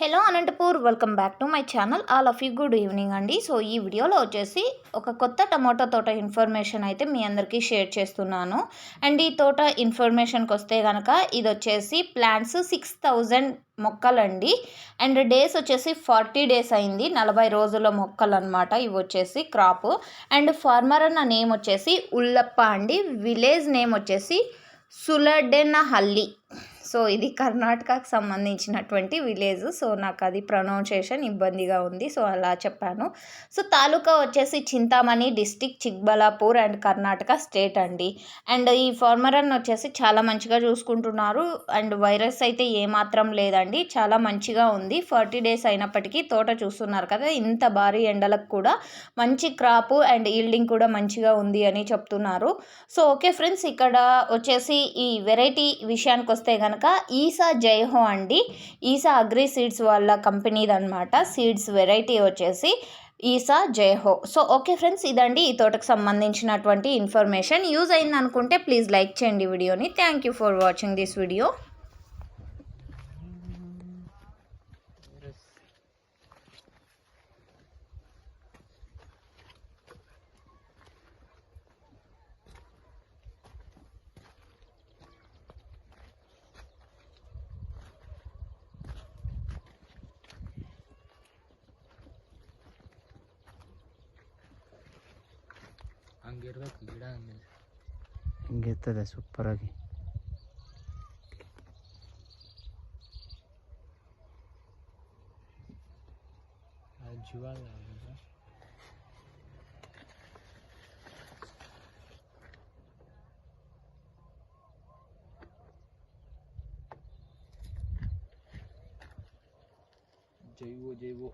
Hello Anantapur welcome back to my channel. All of you good evening అండి. So ఈ వీడియోలో వచ్చేసి ఒక కొత్త టమాటో తోట ఇన్ఫర్మేషన్ అయితే మీ అందరికీ షేర్ చేస్తున్నాను. అండ్ ఈ తోట ఇన్ఫర్మేషన్కి వస్తే కనుక ఇది వచ్చేసి ప్లాంట్స్ సిక్స్ థౌజండ్ మొక్కలండి. అండ్ డేస్ వచ్చేసి ఫార్టీ డేస్ అయింది. నలభై రోజుల మొక్కలు అనమాట ఇవి వచ్చేసి క్రాప్. అండ్ ఫార్మర్ అన్న నేమ్ వచ్చేసి ఉల్లప్ప అండి. విలేజ్ నేమ్ వచ్చేసి సులడెనహల్లి. సో ఇది కర్ణాటకకు సంబంధించినటువంటి విలేజ్. సో నాకు అది ప్రొనౌన్సియేషన్ ఇబ్బందిగా ఉంది. సో అలా చెప్పాను. సో తాలూకా వచ్చేసి Chintamani district Chikballapur and Karnataka state అండి. అండ్ ఈ ఫార్మర్ వచ్చేసి చాలా మంచిగా చూసుకుంటున్నారు. అండ్ వైరస్ అయితే ఏమాత్రం లేదండి. చాలా మంచిగా ఉంది. ఫార్టీ డేస్ అయినప్పటికీ తోట చూస్తున్నారు కదా ఇంత భారీ ఎండలకు కూడా మంచి క్రాప్ అండ్ ఈల్డింగ్ కూడా మంచిగా ఉంది అని చెప్తున్నారు. సో ఓకే ఫ్రెండ్స్ ఇక్కడ వచ్చేసి ఈ వెరైటీ విషయానికి వస్తే కనుక ఈసా జైహో అండి. ఈసా అగ్రి సీడ్స్ వాళ్ళ కంపెనీది అనమాట సీడ్స్ వెరైటీ వచ్చేసి ఈసా జైహో. సో ఓకే ఫ్రెండ్స్ ఇదండి ఈ తోటకు సంబంధించినటువంటి ఇన్ఫర్మేషన్. యూజ్ అయింది అనుకుంటే ప్లీజ్ లైక్ చేయండి వీడియోని. Thank you for watching this video. ಹಂಗಿರ್ಬೇಕು ಗಿಡ ಹಂಗೆ ಹಿಂಗಿರ್ತದೆ ಸೂಪರಾಗಿ ಅದು ಜೀವಾಳ ಜೈವ ಜೈವ